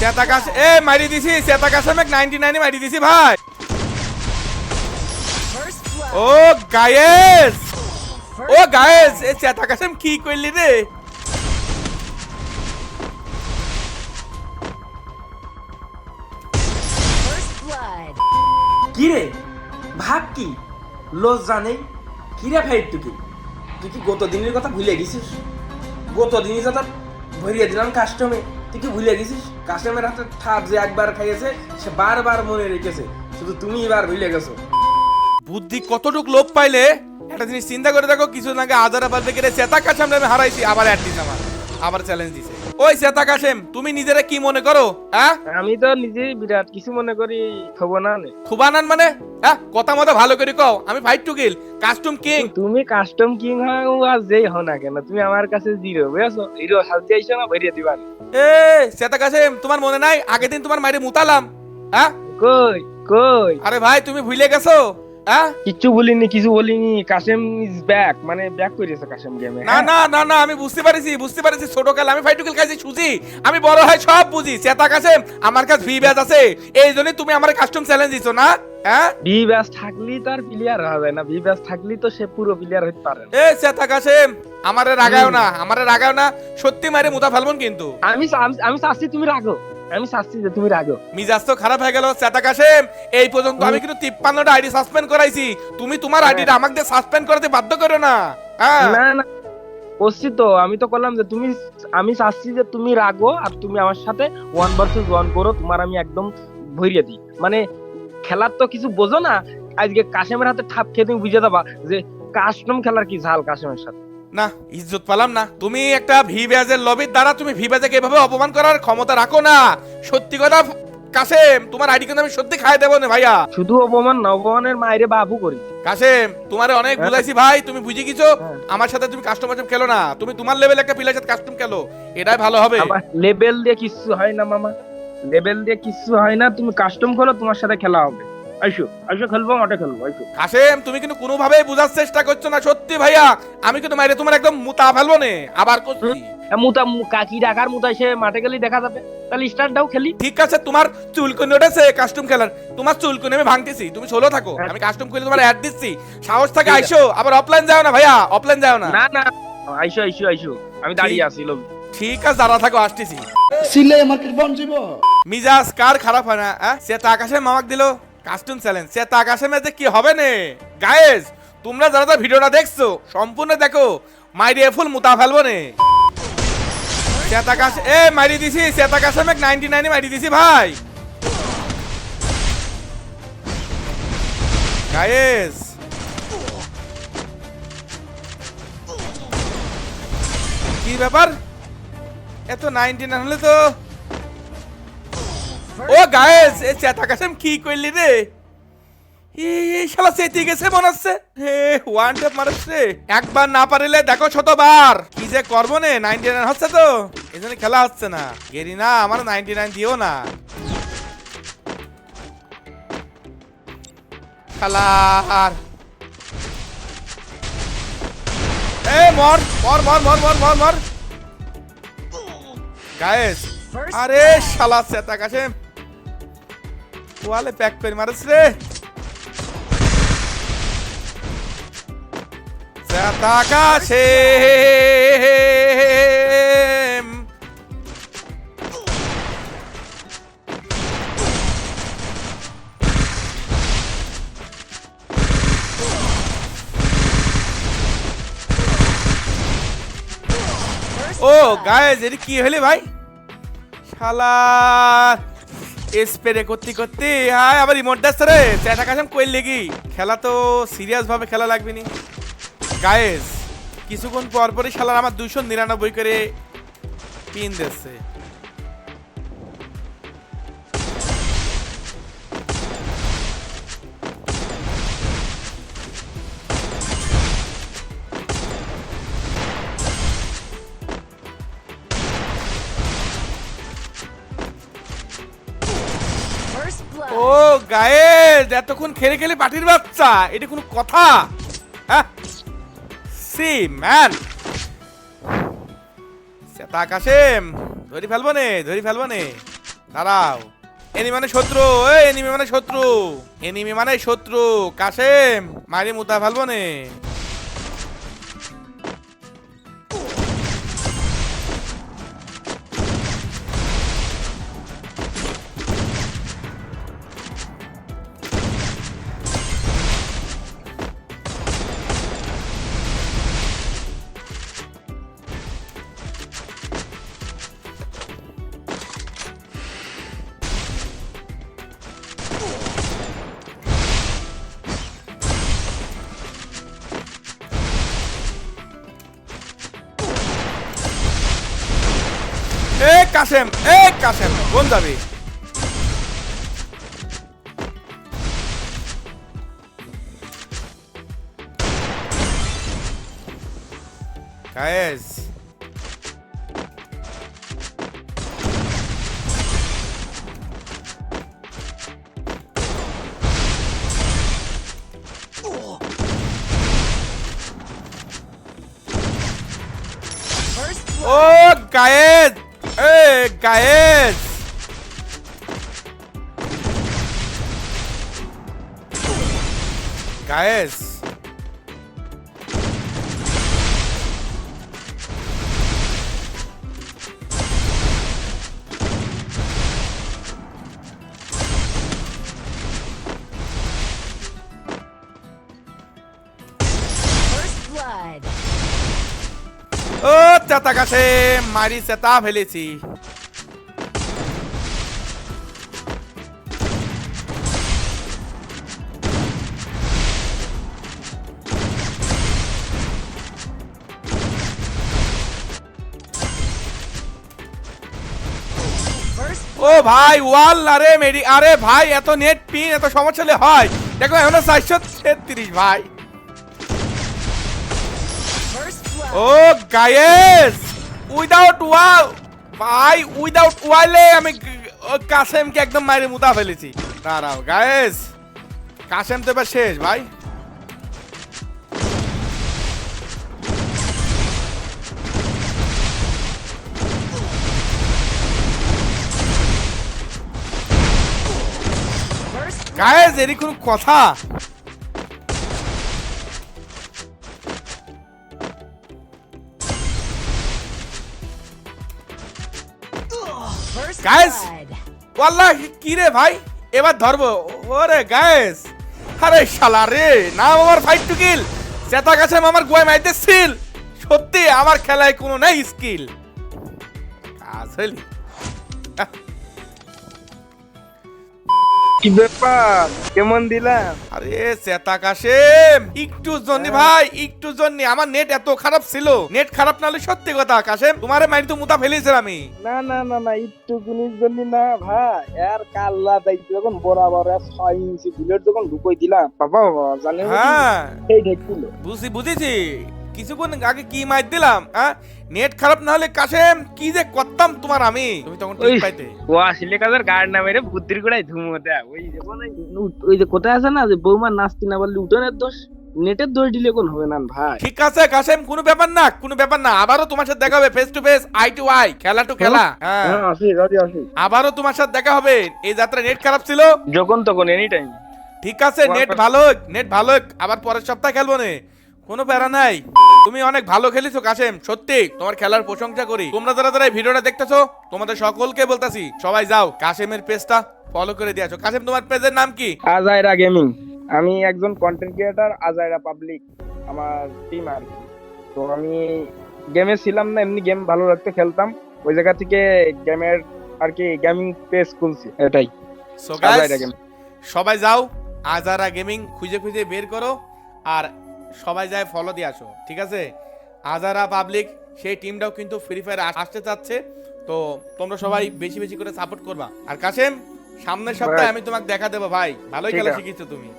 চেতা কাশ এ, মারি দিছি, চেতা কাশে মেক 99 মারি দিছি ভাই. ও গায়েস ও গায়েস এ, চেতা কাশে কি কইলি রে? First blood. কি রে? ভাব কি? লজ্জা নেই কি রে ভাই তুই তুই কি গত দিনের কথা ভুলে গেছিস? গত দিনই যা তোর ভরিয়ে দিলাম কাস্টমে তুই কি ভুলে গেছিস? কাস্টমের হাতে থাপ যে একবার খাইয়েছে, সে বারবার মনে রেখেছে। শুধু তুমি এবার ভুলে গেছো। বুদ্ধি কতটুক লোপ পাইলে, একটা জিনিস চিন্তা করে দেখো, কিছু আগে আজারা বাদ থেকে চেতা কাছে আমি হারাইছি, আবার অ্যাড দিছে আমার, আবার চ্যালেঞ্জ দিছে। ওই চেতা কাশেম তুমি নিজেরা কি মনে করো হ্যাঁ আমি তো নিজে বিরাট কিছু মনে করি হব না। মানে? হ্যাঁ কথা মতো ভালো করে কও আমি fight to kill custom king তুমি কাস্টম কিং হও আর যেই হও না কেন তুমি আমার কাছে জিরো বুঝছ? হিরো সাজতে আইছো না দিবা এ চেতা কাশেম তোমার মনে নাই? আগের দিন তোমার মাইরে মুতালাম হ্যাঁ কই কই? আরে ভাই তুমি ভুলে গেছো? কিচ্ছু বলিনি কিছু বলিনি। কাশেম ইজ ব্যাক মানে ব্যাক করেছে কাশেম গেমে না না না না আমি বুঝতে পারিছি বুঝতে পারিছি ছোট কাল আমি ফাইটুকেল খাইছি সুজি আমি বড় হয় সব বুঝি। চেতা কাছে আমার কাছে ভি ব্যাচ আছে। এই জন্যই তুমি আমার কাস্টম চ্যালেঞ্জ দিছো না? হ্যাঁ বি ব্যাস থাকলি তার প্লেয়ার হবে না। বি ব্যাস থাকলি তো সে পুরো প্লেয়ার হতে পারে এ চেতা কাছে আমারে রাগায়ও না আমারে রাগায়ও না। সত্যি মারে মুতা ফেলবন কিন্তু। আমি আমি- আমি চাচ্ছি তুমি রাখো আমি চাচ্ছি যে তুমি রাখো মিজাজ তো খারাপ হয়ে গেল চেতা কাশেম এই পর্যন্ত আমি কিন্তু তিপ্পান্নটা আইডি সাসপেন্ড করাইছি। তুমি তোমার আইডিটা আমাকে সাসপেন্ড করতে বাধ্য করো না। হ্যাঁ। না না করছি তো আমি তো করলাম যে তুমি আমি চাচ্ছি যে তুমি রাগো আর তুমি আমার সাথে ওয়ান ভার্সেস ওয়ান করো তোমার আমি একদম ভরিয়ে দিই। মানে খেলার তো কিছু বোঝো না আজকে কাশেমের হাতে ঠাপ খেয়ে তুমি বুঝে দেবা যে কাস্টম খেলার কি ঝাল কাশেমের সাথে। না ইজ্জত পালাম না। তুমি একটা ভি ব্যাজের লবির দ্বারা তুমি ভি ব্যাজকে এভাবে অপমান করার ক্ষমতা রাখো না। সত্যি কথা কাসেম তোমার আইডি কিন্তু আমি সত্যি খাই দেবো না ভাইয়া। শুধু অপমান না অপমানের মায়েরে বাবু করি। কাসেম তোমারে অনেক হ্যাঁ। বুঝাইছি ভাই তুমি বুঝে গেছো? হ্যাঁ। আমার সাথে তুমি কাস্টমার খেলো না। তুমি তোমার লেভেল একটা প্লেয়ার সাথে কাস্টম খেলো। এটাই ভালো হবে। আমার লেভেল দিয়ে কিচ্ছু হয় না মামা। লেভেল দিয়ে কিচ্ছু হয় না তুমি কাস্টম করো তোমার সাথে খেলা হবে। আইসো আইসো খেলব মাঠে খেলব আইসো। কাসেম তুমি কিন্তু কোনোভাবেই বোঝার চেষ্টা করছ না সত্যি ভাইয়া। আমি কিন্তু মাইরে তোমার একদম মুতা ফেলব নে আবার করছি। মুতা কাকি ডাকার মুতা সে মাঠে গেলেই দেখা যাবে। তাহলে স্টার্ট দাও খেলি। ঠিক আছে তোমার চুলকুনি উঠেছে কাস্টম খেলার। তোমার চুলকুনি আমি ভাঙতেছি তুমি সোলো থাকো হ্যাঁ। আমি কাস্টম করে তোমার অ্যাড দিচ্ছি। সাহস থাকে আইসো আবার অফলাইন যাও না ভাইয়া অফলাইন যাও না। না না আইসো আইসো আইসো আমি দাঁড়িয়ে আছি লবি ঠিক আছে দাঁড়া থাকো আসতেছি। সিলে মার্কেট বন্ধ মিজাজ কার খারাপ হয় না আহ? সে তো আকাশে মামাক দিল। Custom challenge. সে তো আকাশে মেতে কি হবে নে? গায়েস তোমরা যারা যারা ভিডিওটা দেখছ, সম্পূর্ণ দেখো মাইরি ফুল মুতা ফেলব নে। আকাশ এ মারি দিছি চেত আকাশে মেক 99 মারি দিছি ভাই। গায়েস কি ব্যাপার? এত 99 হলে তো ও গায়েস এ চেতা কাসেম কি কইলি রে? এই শালা চেতি গেছে, মনে হচ্ছে। হে ওয়ান ট্যাপ মারছে। একবার না পারিলে দেখো শতবার। কি যে করব নে নাইনটি নাইন হচ্ছে তো। এই জন্য খেলা হচ্ছে না। গেরি না, আমার নাইনটি নাইন দিও না। খেলার এ, মর মর মর মর মর মর মর। গায়েস আরে শালা চেতা কাছে ওয়ালে প্যাক করে মারছ রে কাছে ও গায়ে এর কি হলে ভাই শালা স্প্রে করতে করতে হ্যাঁ আবার রিমোট দাস রে। চেটা কাছে কই লেগি খেলা তো সিরিয়াস ভাবে খেলা লাগবে নি। গায়েস কিছুক্ষণ পর পরই শালার আমার দুশো নিরানব্বই করে পিন দিচ্ছে। ও গায়েস এতক্ষণ খেলে খেলে পাটির বাচ্চা। এটা কোনো কথা? হ্যাঁ? See, man. সেটা আকাশেম ধরি ফেলব নে ধরি ফেলব নে দাঁড়াও। এনিমি মানে শত্রু এই এনিমি মানে শত্রু। এনিমি মানে শত্রু। কাশেম, মারি মুতা ফেলব নে এ কাশেম এ কাশেম কোন যাবি গায়েস First গায়েস গায়েস ও চেতা কাছে মারি চেতা ফেলেছি। ও ভাই ওয়াল আরে মেরি আরে ভাই, এত নেট পিন, এত সমস্যা হলে হয়। দেখো, এখনও চারশো তেত্রিশ, ভাই। ও, গায়েস উইদাউট ওয়াল ভাই উইদাউট ওয়ালে আমি কাসেমকে একদম মাইরে মুতা ফেলেছি। দাঁড়াও, গায়েস। কাসেম তো এবার শেষ, ভাই। Blood. এরই কোনো কথা blood. ওয়াল্লাহ কি রে ভাই এবার ধরবো ওরে গায়েস আরে শালা রে না আমার ফাইট টু কিল চেতা কাছে আমার গোয় মাইতে সিল সত্যি আমার খেলায় কোনো নেই স্কিল আসলে কি ব্যাপার? কেমন দিলাম? আরে চেতা কাশেম একটু জন্য ভাই একটু জন্য। আমার নেট এত খারাপ ছিল। নেট খারাপ না হলে সত্যি কথা কাশেম তোমারে মাইরি তো মুতা ফেলেছিলাম আমি। না না না না একটু জন্য না ভাই। এর কাল্লা দায়িত্ব যখন বরাবর ছয় ইঞ্চি বুলেট যখন ঢুকই দিলাম বাবা বাবা জানে হ্যাঁ। সেই ঢেকছিল বুঝি বুঝেছি। কিছুক্ষণ আগে কি মাইর দিলাম হ্যাঁ নেট খারাপ না হলে কাশেম কি যে করতাম তোমার আমি? তুমি তখন ঠিক পাইতে। ও আসলে কাজের গাড় না মেরে বুদ্ধির গোড়ায় ধুমো দেয় ওই ওই যে কোথায় আছে না যে বৌমা নাচতি না বললে উঠোনের দোষ? নেটের দোষ দিলে কোন হবে না ভাই? ঠিক আছে কাশেম কোনো ব্যাপার না কোনো ব্যাপার না আবারও তোমার সাথে দেখা হবে face to face eye to eye খেলা টু খেলা হ্যাঁ হ্যাঁ। আসি রাজি আসি। আবারও তোমার সাথে দেখা হবে এই যাত্রা নেট খারাপ ছিল? যখন তখন এনি টাইম ঠিক আছে নেট ভালো হোক, নেট ভালো হোক, আবার পরের সপ্তাহে খেলব নে কোনো প্যারা নাই। তুমি অনেক ভালো খেলেছো কাশেম। সত্যি তোমার খেলার প্রশংসা করি। তোমরা যারা যারা এই ভিডিওটা দেখতেছো তোমাদের সকলকে বলতাছি সবাই যাও কাশেমের পেজটা ফলো করে দিয়েছ কাশেম তোমার পেজের নাম কি? আজাইরা গেমিং আমি একজন কন্টেন্ট ক্রিয়েটার আজাইরা পাবলিক আমার টিম আর কি। তো আমি গেমে ছিলাম না এমনি গেম ভালো লাগতে খেলতাম। ওই জায়গা থেকে গেমের আর কি গেমিং পেজ খুলছি এটাই। সো গাইস সবাই যাও আজারা গেমিং খুঁজে খুঁজে বের করো। আর সবাই যায় ফলো দিয়ে আসো ঠিক আছে? আজারা পাবলিক সেই টিমটাও কিন্তু ফ্রি ফায়ার আসতে চাচ্ছে তো তোমরা সবাই বেশি বেশি করে সাপোর্ট করবা। আর কাশেম সামনের সপ্তাহে আমি তোমাকে দেখা দেবো ভাই। ভালোই খেলা শিখেছো তুমি।